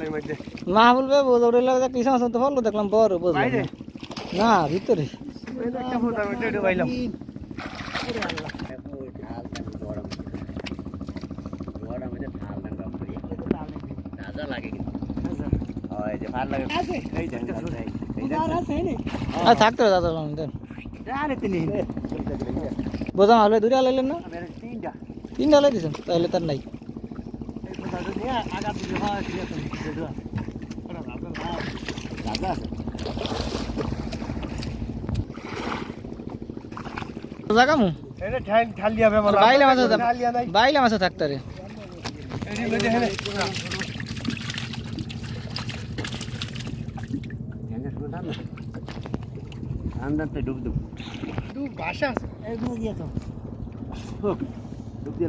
ওই মধ্যে ভালো দেখলাম বড় বুঝলাম না। না ভিতরে। একটা ফুটার মধ্যে পাইলাম। আর দাদা বোঝা হলে দূরে আলাইলেন না? তিনটা। আলাই দিয়েছেন তাহলে তার নাই। জায়গা মু? ঢালিয়া বেমার বাইলে মাছ বাইলে মাছ থাকতে রে। এই মধ্যে হেনে দু ভাষা এগুলো দিয়ে তো আলাদা দিয়া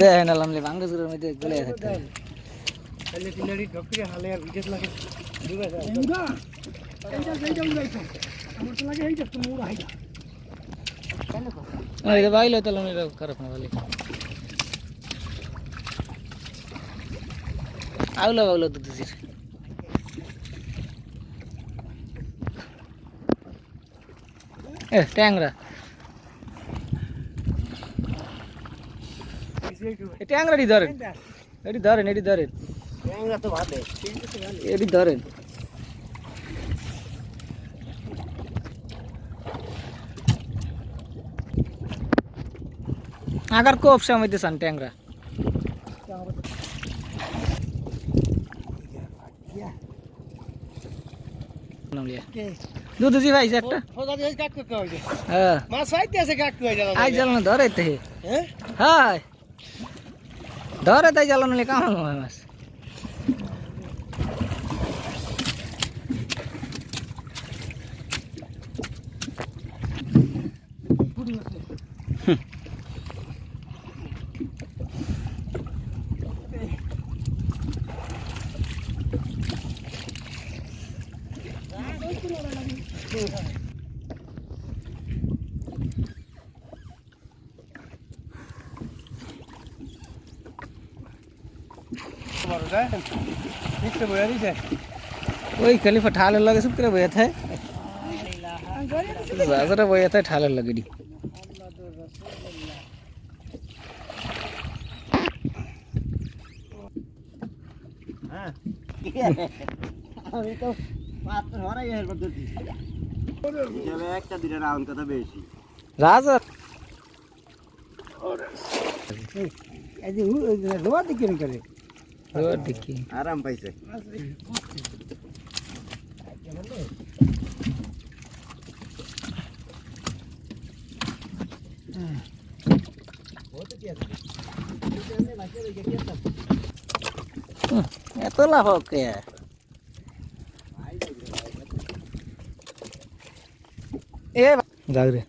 দেখেন আলামলি ভাঙ্গজগুলোর মধ্যে গলে থাকতে তাহলে কিনারি ঢকরি হালে আর বিজেট লাগে। দিবা এইটা এইটা উড়াইছো। আমার তো ট্যাংরা। এ ট্যাংরাটি ধরেন এটি ধরেন এটি ধরেন ಹೆಂಗ তো ভাবে এটি ধরেন আগার কোপ সামাইতে চান ট্যাংরা নামলিয়া দুধ জি ভাই একটা ফোদা দিয়ে কাক কাক হই হ্যাঁ মা সাইতে আছে কাক হই জানা আই জ্বালানো ধরে তে হ্যাঁ হাই ধরে তাই জ্বালানো লে কামন হয় মাছ বড় যায় ঠিক তো বইয়া দিছে ওই খালি ঠালের লাগে সব করে বইয়া থাকে বাজারে বইয়া থাকে ঠালের লাগে ডি হ্যাঁ আমি তো পাত্র হরাই এর পদ্ধতি হিসাবে একটা দিনের রাউন্ড কথা বেশি রাজা এই যে লোয়া দিকে করে ওর দেখি আরাম পাইছে এত লাভ কে এ যাক রে